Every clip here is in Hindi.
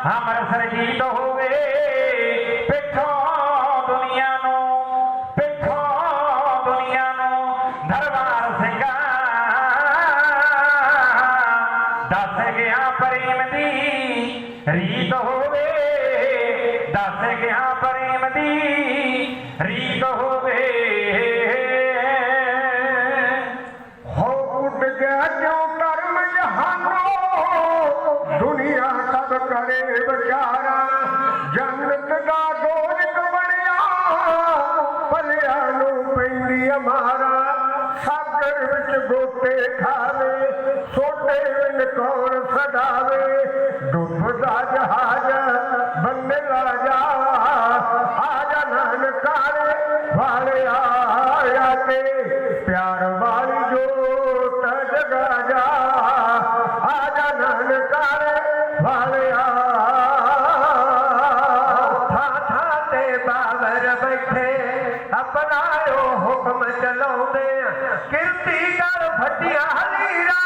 अमृ सर जी दुनिया दरबारसां प्रेम द रीत हुसां रीत हु तुम्हारा सागर विच गोटे खावे, सोटे विन कौर सदावे डुबदा जहाज़ बंदे जा आजा नानकारे वाले आया के प्यार वाली जो तज राजा आजा नानकारे वाले आया। था था ते बाबर बैठे हुक्म चलाते किरती कर भटिया हलीरा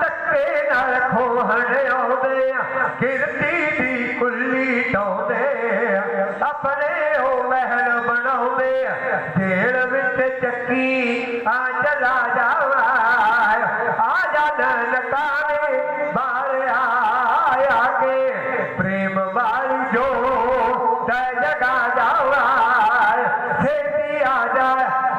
धक्के न रखो हण आते दी कुल्ली टाते अपने ओ महल बनाते जेल विच चक्की आ चला जावा आ जाना नकारे बार आया के प्रेम वाली जो जगा जावा आ जाए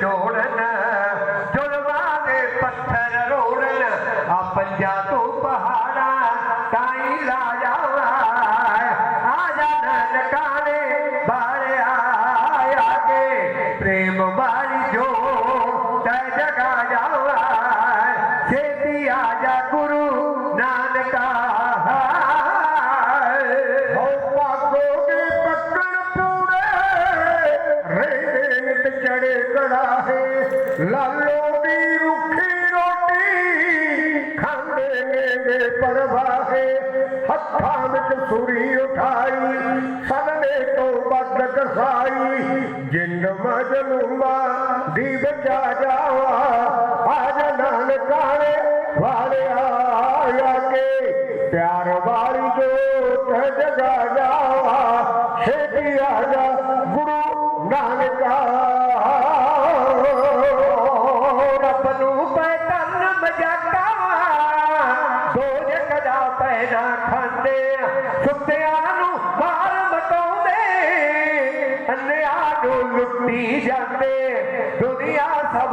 जोड़ना जुर्माने पत्थर रोड़ना आप पंजा तो लालो दी रुखी रोटी खांदे ने परवाहे हथा विच सुरी उठाई सदने तो बद कसाई जिंद मजलूमा दी बचा जावा आज नानकाने वाले आया के प्यार वाली जो जगा जावा छेटी आजा गुरु नानक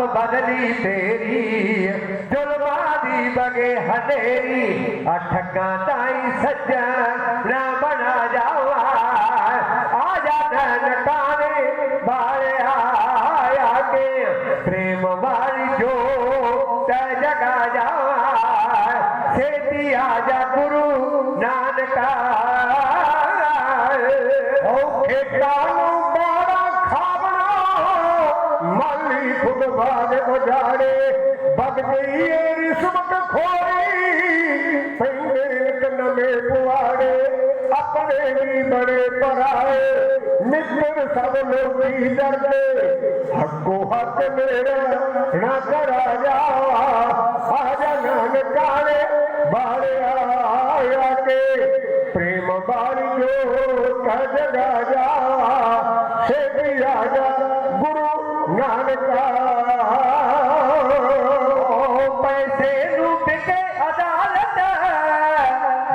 बदली तेरी जुलमारी बगे हनेरी अठका ताई सज्जा ना बना जावा। आजा धन तारे बारे आया के, प्रेम वाली जो जगा जावा। सेती आजा गुरु नानका। ओ खेता भाग गई रिश्वत खोरी संदेश नमे अपने भी बड़े पराए, मित्र सब लोग डरते, हको हक मेरा ना करा जा आजा नानकारे बारे आया के, प्रेम बारियो का जगा जा से भी आजा गुरु नानका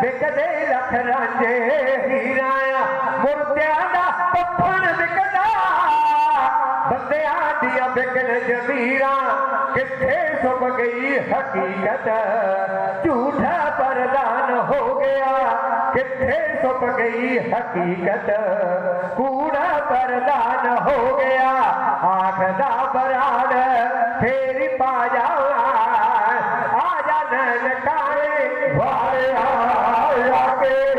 ਵਿਕਦੇ ਲੱਖ ਰਾਂਝੇ ਹੀਰਾ ਮੁਰਦਿਆਂ ਦਾ ਪੱਪਣ ਵਿਕਦਾ बंदे दिया बिकन जमीरा किथे सुप गई हकीकत? झूठा परदान हो गया किथे सुप गई हकीकत? कूड़ा परदान हो गया आखदा बराड़ बरान फेर पा जाओ आजा ननकारे वाले आया के